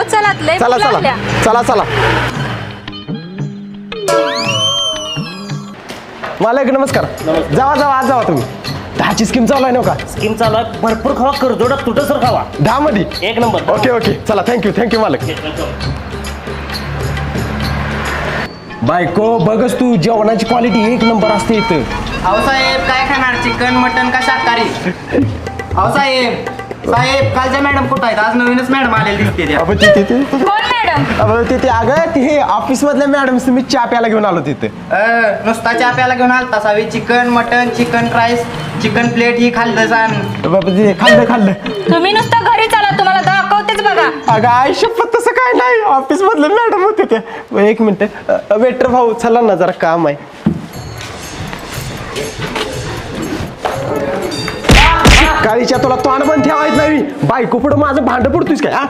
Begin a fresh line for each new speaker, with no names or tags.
अहो चला लय
चला
भूक
चला.
लागल्या.
चला चला. मालक नमस्कार. जावा जावा आज जावा तुम्ही. दहाची स्कीम चालू आहे नव्हता
स्कीम चालू आहे. भरपूर खावा करदोडात तुटसर खावा.
दहा मध्ये
एक नंबर.
Okay okay. चला थँक्यू थँक्यू मालक. बायको बघच तू जेवणाची क्वालिटी एक नंबर असते इथं.
भाऊसाहेब काय खाणार? चिकन मटन का शाकाहारी? भाऊसाहेब. साहेब कालच्या मॅडम कुठं आहेत? आज नवीनच मॅडम आलेली दिसते त्या.
अबे ते- ते- ते- ते-
कोण मॅडम?
अबे ते- ते अगं ते हे ऑफिस मधल्या मॅडम मी चहा प्यायला घेऊन आलो तिथे.
अं, नुसता चहा प्यायला घेऊन आलता Savi. Chicken mutton chicken rice chicken plate ही खाल्लं सांग
बाबा खाल्लं खाल्लं.
तुम्ही नुसतं घरी चला तुम्हाला दाखवतेच बघा.
अगं आई शपथ तसं काय नाही. ऑफिस मधले मॅडम होते ते. एक मिनिट. वेटर भाऊ चला ना जरा काम आहे. काळीच्या तुला तोंड पण ठेवायचं नाही. बायको पुढं माझं भांड पडतोयस काय हा?